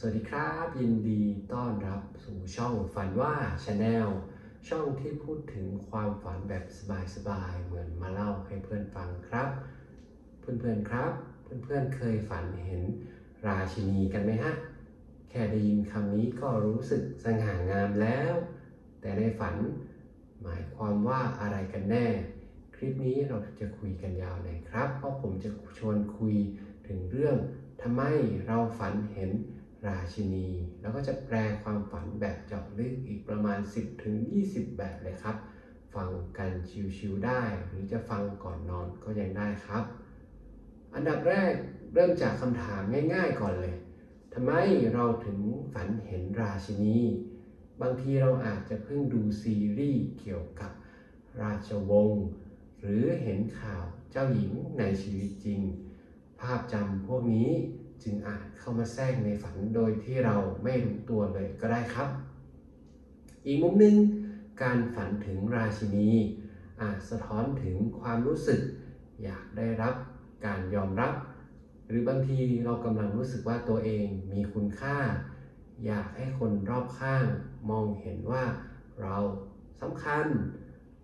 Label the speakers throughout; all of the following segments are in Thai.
Speaker 1: สวัสดีครับ ยินดีต้อนรับสู่ช่องฝันว่าชาแนลช่องที่พูดถึงความฝันแบบสบายๆเหมือนมาเล่าให้เพื่อนฟังครับ เพื่อนๆครับ เพื่อนๆเคยฝันเห็นราชินีกันไหมฮะแค่ได้ยินคำนี้ก็รู้สึกสง่างามแล้ว แต่ในฝันหมายความว่าอะไรกันแน่ คลิปนี้เราจะคุยกันยาวเลยครับ เพราะผมจะชวนคุยถึงเรื่องทำไมเราฝันเห็น ราชินี แล้วก็จะแปลความฝันแบบเจาะลึกอีกประมาณ 10-20แบบเลยครับ ฟังกันชิวๆได้ หรือจะฟังก่อนนอนก็ยังได้ครับ อันดับแรกเริ่มจากคำถามง่ายๆก่อนเลยทำไมเราถึงฝันเห็นราชินี บางทีเราอาจจะเพิ่งดูซีรีส์เกี่ยวกับราชวงศ์หรือเห็นข่าวเจ้าหญิงในชีวิตจริง ภาพจำพวกนี้ จึงอาจเข้ามาแทรกในฝันโดยที่เราไม่รู้ตัวเลยก็ได้ครับ อีกมุมหนึ่งการฝันถึงราชินีอาจสะท้อนถึงความรู้สึก อยากได้รับการยอมรับ หรือบางทีเรากำลังรู้สึกว่าตัวเองมีคุณค่า อยากให้คนรอบข้างมองเห็นว่าเราสำคัญ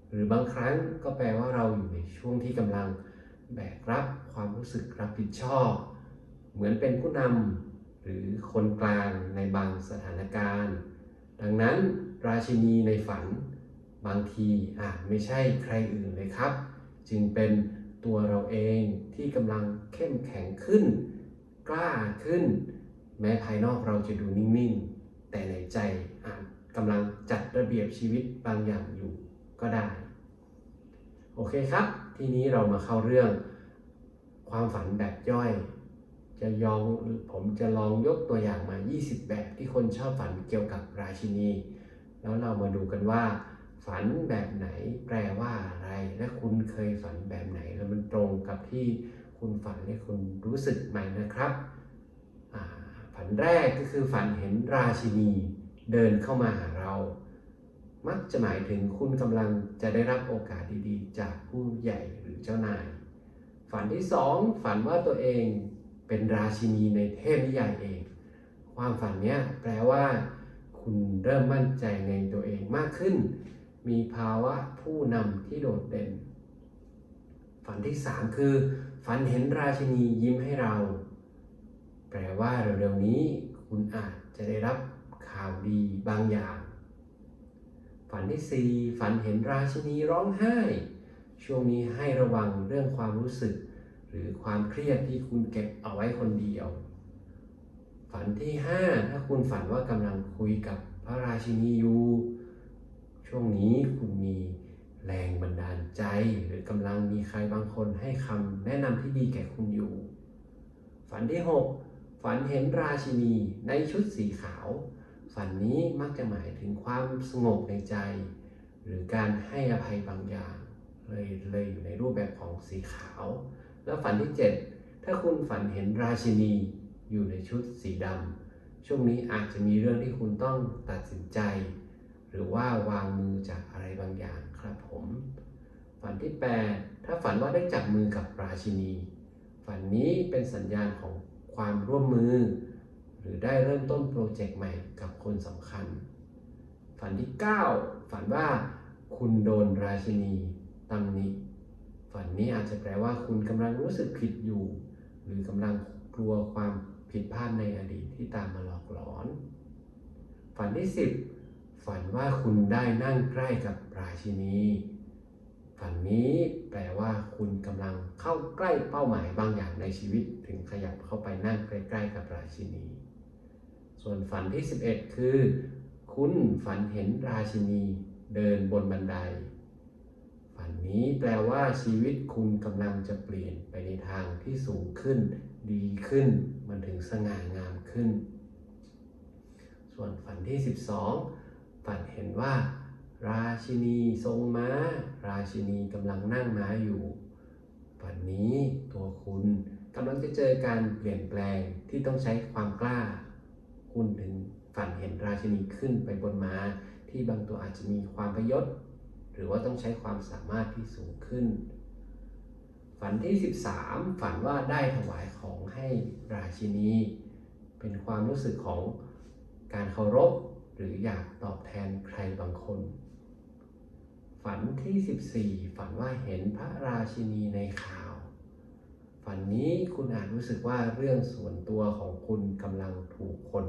Speaker 1: หรือบางครั้งก็แปลว่าเราอยู่ในช่วงที่กำลังแบกรับความรู้สึกรับผิดชอบ เหมือนเป็นผู้นำหรือคนกลางในบางสถานการณ์ ดังนั้นราชินีในฝันบางทีอาจไม่ใช่ใครอื่นเลยครับ จึงเป็นตัวเราเองที่กำลังเข้มแข็งขึ้น กล้าขึ้น แม้ภายนอกเราจะดูนิ่งๆ แต่ในใจอาจกำลังจัดระเบียบชีวิตบางอย่างอยู่ก็ได้ โอเคครับ ทีนี้เรามาเข้าเรื่องความฝันแบบย่อย จะยองผมจะลองยกตัวอย่างมา 20 แบบที่คนชอบฝันเกี่ยวกับราชินี แล้วเรามาดูกันว่า ฝันแบบไหนแปลว่าอะไร และคุณเคยฝันแบบไหน แล้วมันตรงกับที่คุณฝันและคุณรู้สึกไหมนะครับ ฝันแรกก็คือฝันเห็นราชินีเดินเข้ามาหาเรา มักจะหมายถึงคุณกำลังจะได้รับโอกาสดีๆ จากผู้ใหญ่หรือเจ้านาย ฝันที่สองฝันว่าตัวเอง เป็นราชินีในเทพนิยายเอง ความฝันเนี้ยแปลว่า คุณเริ่มมั่นใจในตัวเองมากขึ้น มีภาวะผู้นำที่โดดเด่น ฝันที่สามคือ ฝันเห็นราชินียิ้มให้เรา แปลว่าเร็วๆนี้ คุณอาจจะได้รับข่าวดีบางอย่าง ฝันที่สี่ฝันเห็นราชินีร้องไห้ ช่วงนี้ให้ระวังเรื่องความรู้สึก หรือความเครียดที่คุณเก็บเอาไว้คนเดียว ฝันที่ 5 ถ้าคุณฝันว่ากำลังคุยกับพระราชินีอยู่ ช่วงนี้คุณมีแรงบันดาลใจ หรือกำลังมีใครบางคนให้คำแนะนำที่ดีแก่คุณอยู่ ฝันที่ 6 ฝันเห็นราชินีในชุดสีขาว ฝันนี้มักจะหมายถึงความสงบในใจ หรือการให้อภัยบางอย่างเลยเลยอยู่ในรูปแบบของสีขาว แล้วฝันที่ 7 ถ้าคุณฝันเห็นราชินีอยู่ในชุดสีดำช่วงนี้อาจจะมีเรื่องที่คุณต้องตัดสินใจ หรือว่าวางมือจากอะไรบางอย่างครับผม ฝันที่ 8 ถ้าฝันว่าได้จับมือกับราชินี ฝันนี้เป็นสัญญาณของความร่วมมือ หรือได้เริ่มต้นโปรเจกต์ใหม่กับคนสำคัญ ฝันที่ 9 ฝันว่าคุณโดนราชินีตำหนิ ฝันนี้อาจจะแปลว่าคุณกำลังรู้สึกผิดอยู่ หรือกำลังกลัวความผิดพลาดในอดีตที่ตามมาหลอกหลอน ฝันที่ 10 ฝันว่าคุณได้นั่งใกล้กับราชินี ฝันนี้แปลว่าคุณกำลังเข้าใกล้เป้าหมายบางอย่างในชีวิต ถึงขยับเข้าไปนั่งใกล้ๆกับราชินี ส่วนฝันที่ 11 คือ คุณฝันเห็นราชินีเดินบนบันได ฝันนี้แปลว่าชีวิตคุณกำลังจะเปลี่ยนไปในทางที่สูงขึ้น ดีขึ้น มันถึงสง่างามขึ้น ส่วนฝันที่ 12 ฝันเห็นว่า ราชินีทรงม้า ราชินีกำลังนั่งม้าอยู่ ฝันนี้ตัวคุณกำลังจะเจอการเปลี่ยนแปลงที่ต้องใช้ความกล้า คุณถึงฝันเห็นราชินีขึ้นไปบนม้าที่บางตัวอาจจะมีความพยศ หรือว่าต้องใช้ความสามารถที่สูงขึ้น ฝันที่ 13 ฝันว่าได้ถวายของให้ราชินี เป็นความรู้สึกของการเคารพหรืออยากตอบแทนใครบางคน ฝันที่ 14 ฝันว่าเห็นพระราชินีในข่าว ฝันนี้คุณอาจรู้สึกว่าเรื่องส่วนตัวของคุณกำลังถูกคน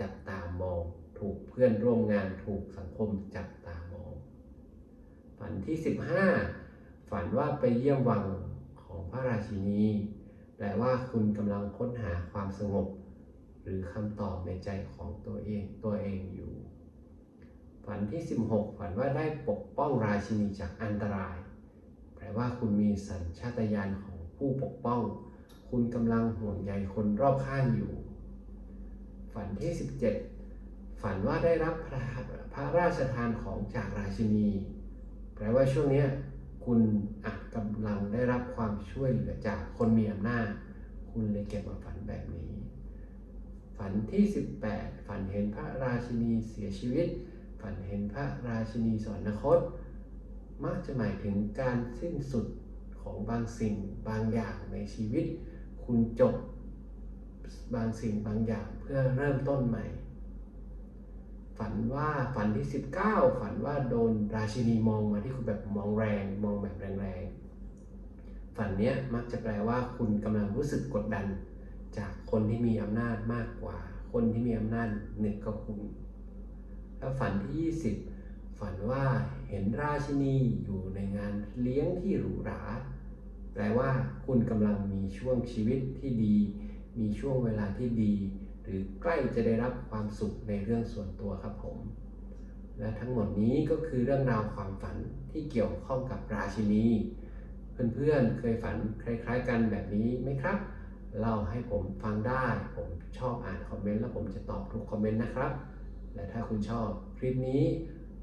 Speaker 1: จับตามอง ถูกเพื่อนร่วมงานถูกสังคมจับตามอง ฝันที่ 15 ฝันว่าไปเยี่ยมวังของพระราชินี แปลว่าคุณกำลังค้นหาความสงบ หรือคำตอบในใจของตัวเองตัวเองอยู่ ฝันที่ 16 ฝันว่าได้ปกป้องราชินีจากอันตราย แปลว่าคุณมีสัญชาตญาณของผู้ปกป้อง คุณกำลังห่วงใยคนรอบข้างอยู่ ฝันที่ 17 ฝันว่าได้รับพระพระราชทานของจากราชินี แปลว่าช่วงนี้คุณอาจกำลังได้รับความช่วยเหลือจากคนมีอำนาจ คุณเลยเก็บมาฝันแบบนี้ ฝันที่ 18 ฝันเห็นพระราชินีเสียชีวิต ฝันเห็นพระราชินีสวรรคต มักจะหมายถึงการสิ้นสุดของบางสิ่งบางอย่างในชีวิต คุณจบบางสิ่งบางอย่างเพื่อเริ่มต้นใหม่ ฝันว่าฝันที่ 19 ฝันว่าโดนราชินีมองมาที่คุณแบบมองแรงมองแบบแรงๆ ฝันเนี้ยมักจะแปลว่าคุณกำลังรู้สึกกดดัน จากคนที่มีอำนาจมากกว่า คนที่มีอำนาจเหนือกว่าคุณ แล้วฝันที่ 20 ฝันว่าเห็นราชินีอยู่ในงานเลี้ยงที่หรูหรา แปลว่าคุณกำลังมีช่วงชีวิตที่ดี มีช่วงเวลาที่ดี หรือใกล้จะได้รับความสุขในเรื่องส่วนตัวครับผม และทั้งหมดนี้ก็คือเรื่องราวความฝันที่เกี่ยวข้องกับราชินี เพื่อนๆเคยฝันคล้ายๆ กันแบบนี้ไหมครับ เล่าให้ผมฟังได้ ผมชอบอ่านคอมเมนต์แล้วผมจะตอบทุกคอมเมนต์นะครับ และถ้าคุณชอบคลิปนี้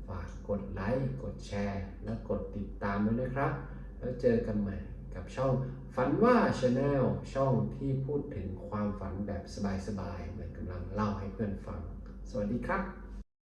Speaker 1: ฝากกดไลค์ กดแชร์ และกดติดตามด้วยนะครับ แล้วเจอกันใหม่ กับช่องฝันว่าชาแนลช่องที่พูดถึงความฝันแบบสบายๆเหมือนกำลังเล่าให้เพื่อนฟัง สวัสดีครับ